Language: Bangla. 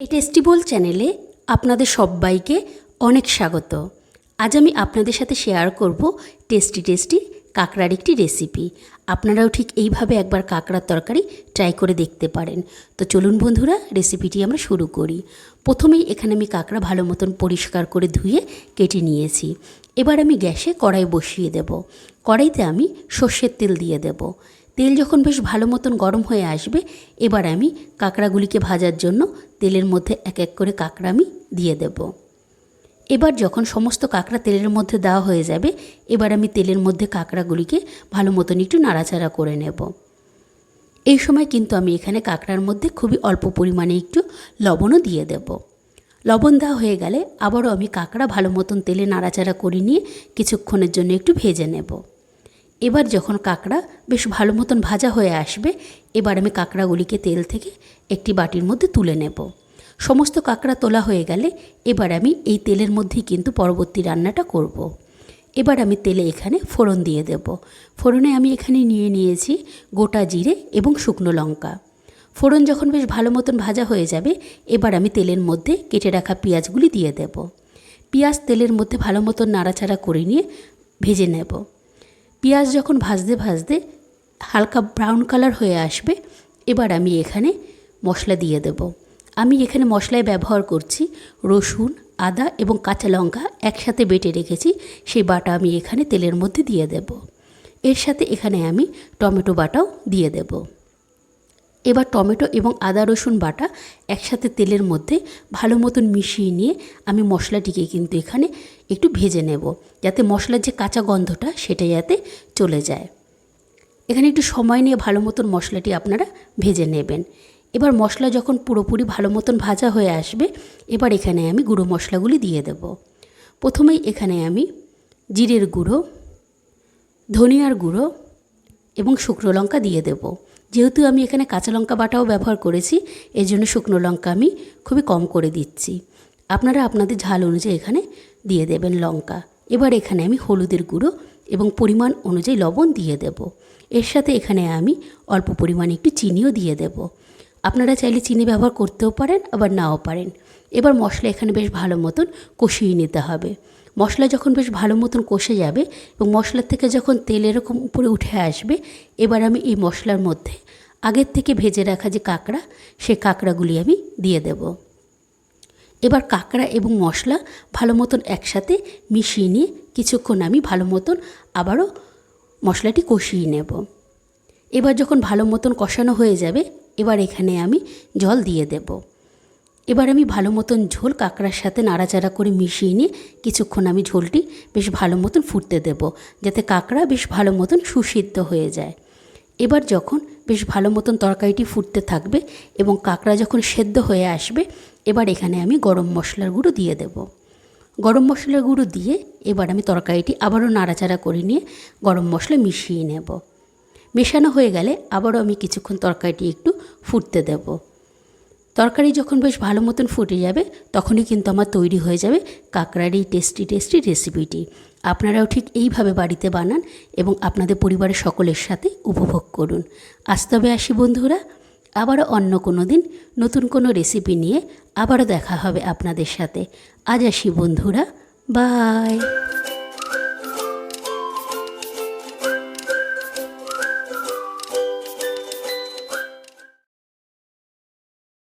এই টেস্টিবল চ্যানেলে আপনাদের সবাইকে অনেক স্বাগত। আজ আমি আপনাদের সাথে শেয়ার করব টেস্টি টেস্টি কাঁকড়ার একটি রেসিপি। আপনারাও ঠিক এইভাবে একবার কাঁকড়ার তরকারি ট্রাই করে দেখতে পারেন। তো চলুন বন্ধুরা, রেসিপিটি আমরা শুরু করি। প্রথমেই এখানে আমি কাঁকড়া ভালো মতন পরিষ্কার করে ধুয়ে কেটে নিয়েছি। এবার আমি গ্যাসে কড়াই বসিয়ে দেব। কড়াইতে আমি সর্ষের তেল দিয়ে দেব। তেল যখন বেশ ভালো মতন গরম হয়ে আসবে, এবার আমি কাঁকড়াগুলিকে ভাজার জন্য তেলের মধ্যে এক এক করে কাঁকড়া আমি দিয়ে দেব। এবার যখন সমস্ত কাঁকড়া তেলের মধ্যে দেওয়া হয়ে যাবে, এবার আমি তেলের মধ্যে কাঁকড়াগুলিকে ভালো মতন একটু নাড়াচাড়া করে নেব। এই সময় কিন্তু আমি এখানে কাঁকড়ার মধ্যে খুবই অল্প পরিমাণে একটু লবণও দিয়ে দেব। লবণ দেওয়া হয়ে গেলে আবারও আমি কাঁকড়া ভালো মতন তেলে নাড়াচাড়া করে নিয়ে কিছুক্ষণের জন্য একটু ভেজে নেব। এবার যখন কাঁকড়া বেশ ভালো মতন ভাজা হয়ে আসবে, এবার আমি কাঁকড়াগুলিকে তেল থেকে একটি বাটির মধ্যে তুলে নেব। সমস্ত কাঁকড়া তোলা হয়ে গেলে এবার আমি এই তেলের মধ্যেই কিন্তু পরবর্তী রান্নাটা করব। এবার আমি তেলে এখানে ফোড়ন দিয়ে দেব। ফোড়নে আমি এখানে নিয়ে নিয়েছি গোটা জিরে এবং শুকনো লঙ্কা। ফোড়ন যখন বেশ ভালো মতন ভাজা হয়ে যাবে, এবার আমি তেলের মধ্যে কেটে রাখা পেঁয়াজগুলি দিয়ে দেব। পেঁয়াজ তেলের মধ্যে ভালো মতন নাড়াচাড়া করে নিয়ে ভেজে নেব। পেঁয়াজ যখন ভাজতে ভাজতে হালকা ব্রাউন কালার হয়ে আসবে, এবার আমি এখানে মশলা দিয়ে দেব। আমি এখানে মশলায় ব্যবহার করছি রসুন, আদা এবং কাঁচা লঙ্কা একসাথে বেটে রেখেছি, সেই বাটা আমি এখানে তেলের মধ্যে দিয়ে দেব। এর সাথে এখানে আমি টমেটো বাটাও দিয়ে দেব। এবার টমেটো এবং আদা, রসুন বাটা একসাথে তেলের মধ্যে ভালো মতন মিশিয়ে নিয়ে আমি মশলাটিকে কিন্তু এখানে একটু ভেজে নেব, যাতে মশলার যে কাঁচা গন্ধটা সেটা যাতে চলে যায়। এখানে একটু সময় নিয়ে ভালো মতন মশলাটি আপনারা ভেজে নেবেন। এবার মশলা যখন পুরোপুরি ভালো মতন ভাজা হয়ে আসবে, এবার এখানে আমি গুঁড়ো মশলাগুলি দিয়ে দেব। প্রথমেই এখানে আমি জিরের গুঁড়ো, ধনিয়ার গুঁড়ো এবং শুকনো লঙ্কা দিয়ে দেব। যেহেতু আমি এখানে কাঁচা লঙ্কা বাটাও ব্যবহার করেছি এর জন্য শুকনো লঙ্কা আমি খুবই কম করে দিচ্ছি। আপনারা আপনাদের ঝাল অনুযায়ী এখানে দিয়ে দেবেন লঙ্কা। এবার এখানে আমি হলুদের গুঁড়ো এবং পরিমাণ অনুযায়ী লবণ দিয়ে দেব। এর সাথে এখানে আমি অল্প পরিমাণে একটু চিনিও দিয়ে দেব। আপনারা চাইলে চিনি ব্যবহার করতেও পারেন, আবার নাও পারেন। এবার মশলা এখানে বেশ ভালো মতন কষিয়ে নিতে হবে। মশলা যখন বেশ ভালো মতন কষে যাবে এবং মশলার থেকে যখন তেল এরকম উপরে উঠে আসবে, এবার আমি এই মশলার মধ্যে আগের থেকে ভেজে রাখা যে কাঁকড়া, সে কাঁকড়াগুলি আমি দিয়ে দেব। এবার কাঁকড়া এবং মশলা ভালো মতন একসাথে মিশিয়ে নিয়ে কিছুক্ষণ আমি ভালো মতন আবারও মশলাটি কষিয়ে নেব। এবার যখন ভালো মতন কষানো হয়ে যাবে, এবার এখানে আমি জল দিয়ে দেব। এবার আমি ভালো মতন ঝোল কাঁকড়ার সাথে নাড়াচাড়া করে মিশিয়ে নিয়ে কিছুক্ষণ আমি ঝোলটি বেশ ভালো মতন ফুটতে দেব, যাতে কাঁকড়া বেশ ভালো মতন সুসিদ্ধ হয়ে যায়। এবার যখন বেশ ভালো মতন তরকারিটি ফুটতে থাকবে এবং কাঁকড়া যখন সেদ্ধ হয়ে আসবে, এবার এখানে আমি গরম মশলার গুঁড়ো দিয়ে দেব। গরম মশলার গুঁড়ো দিয়ে এবার আমি তরকারিটি আবারও নাড়াচাড়া করে নিয়ে গরম মশলা মিশিয়ে নেব। মেশানো হয়ে গেলে আবারও আমি কিছুক্ষণ তরকারিটি একটু ফুটতে দেব। তরকারি যখন বেশ ভালো মতন ফুটে যাবে, তখনই কিন্তু আমার তৈরি হয়ে যাবে কাঁকড়ার এই টেস্টি টেস্টি রেসিপিটি আপনারাও ঠিক এইভাবে বাড়িতে বানান এবং আপনাদের পরিবারের সকলের সাথে উপভোগ করুন। আজ তবে আসি বন্ধুরা, আবারও অন্য কোনো দিন নতুন কোনো রেসিপি নিয়ে আবারও দেখা হবে আপনাদের সাথে। আজ আসি বন্ধুরা বাই